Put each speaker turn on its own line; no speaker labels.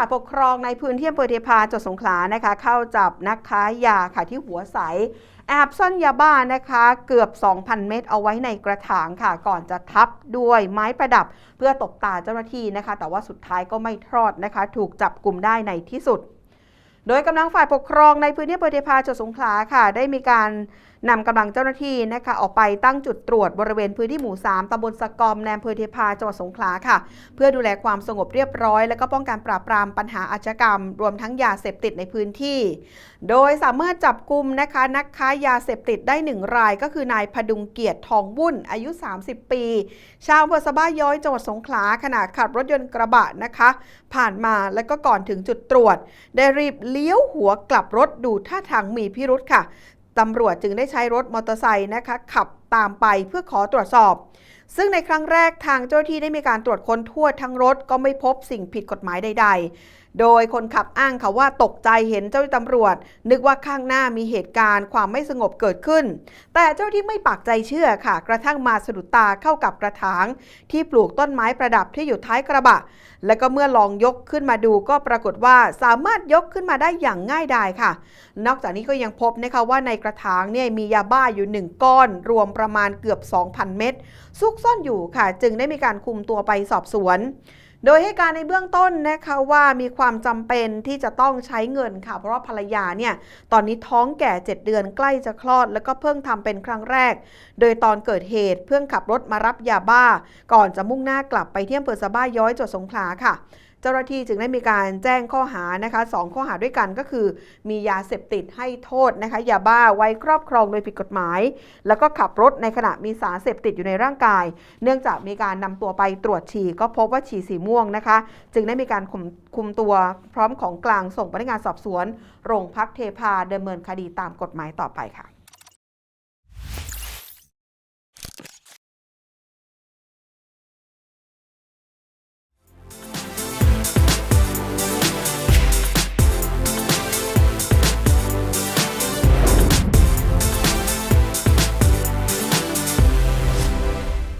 ฝ่ายปกครองในพื้นที่อำเภอเทพาจังหวัดสงขลานะคะ เข้าจับนักค้ายาค่ะที่หัวใสแอบซ่อนยาบ้านะคะ เกือบ 2,000 เม็ดเอาไว้ในกระถางค่ะ ก่อนจะทับด้วยไม้ประดับ เพื่อตบตาเจ้าหน้าที่นะคะ แต่ว่าสุดท้ายก็ไม่ทอดนะคะ ถูกจับกลุ่มได้ในที่สุด โดยกำลังฝ่ายปกครองในพื้นที่อำเภอเทพาจังหวัดสงขลาค่ะ ได้มีการนำกำลังเจ้าหน้าที่นะคะออกไปตั้งจุดตรวจบริเวณพื้นที่หมู่ 3ตำบลสะกอมในอำเภอเทพาจังหวัดสงขลาค่ะ เพื่อดูแลความสงบเรียบร้อย และก็ป้องกันปราบปรามปัญหาอาชญากรรม รวมทั้งยาเสพติดในพื้นที่ โดยสามารถจับกลุ่มนะคะนักค้ายาเสพติดได้หนึ่งราย ก็คือนายพดุงเกียรติทองวุ่นอายุ 30 ปี ชาวอำเภอสะบ้าย้อยจังหวัดสงขลาขณะขับรถยนต์กระบะนะคะ ผ่านมาแล้วก็ก่อนถึงจุดตรวจ ได้รีบเลี้ยวหัวกลับรถดูท่าทางมีพิรุธค่ะตำรวจจึงได้ใช้รถมอเตอร์ไซค์นะคะขับตามไปเพื่อขอตรวจสอบ ซึ่งในครั้งแรกทางเจ้าที่ได้มีการตรวจค้นทั่วทั้งรถก็ไม่พบสิ่งผิดกฎหมายใด ๆ โดยคนขับอ้างค่ะว่าตกใจเห็นเจ้าหน้าตำรวจ นึกว่าข้างหน้ามีเหตุการณ์ความไม่สงบเกิดขึ้น แต่เจ้าหน้าที่ไม่ปักใจเชื่อค่ะ กระทั่งมาสะดุดตาเข้ากับกระถาง ที่ปลูกต้นไม้ประดับที่อยู่ท้ายกระบะ และก็เมื่อลองยกขึ้นมาดูก็ปรากฏว่าสามารถยกขึ้นมาได้อย่างง่ายดายค่ะ นอกจากนี้ก็ยังพบนะคะว่าในกระถางเนี่ยมียาบ้าอยู่ 1 ก้อน รวมประมาณเกือบ 2,000 เม็ดซุกซ่อนอยู่ค่ะ จึงได้มีการคุมตัวไปสอบสวน โดยให้การในเบื้องต้นนะคะว่ามีความจำเป็นที่จะต้องใช้เงินค่ะ เพราะภรรยาเนี่ยตอนนี้ท้องแก่ 7 เดือนใกล้จะคลอด แล้วก็เพิ่งทำเป็นครั้งแรก โดยตอนเกิดเหตุเพิ่งขับรถมารับยาบ้า ก่อนจะมุ่งหน้ากลับไปเที่ยมเภอสะบ้าย้อยจังหวัดสงขลาค่ะ เจ้าหน้าที่จึงได้มีการแจ้งข้อหานะคะสองข้อหาด้วยกันก็คือ มียาเสพติดให้โทษนะคะยาบ้าไว้ครอบครองโดยผิดกฎหมาย แล้วก็ขับรถในขณะมีสารเสพติดอยู่ในร่างกาย เนื่องจากมีการนำตัวไปตรวจฉี่ก็พบว่าฉี่สีม่วงนะคะ จึงได้มีการคุมคุมตัวพร้อมของกลางส่งพนักงานสอบสวน โรงพักเทพาดำเนินคดีตามกฎหมายต่อไปค่ะ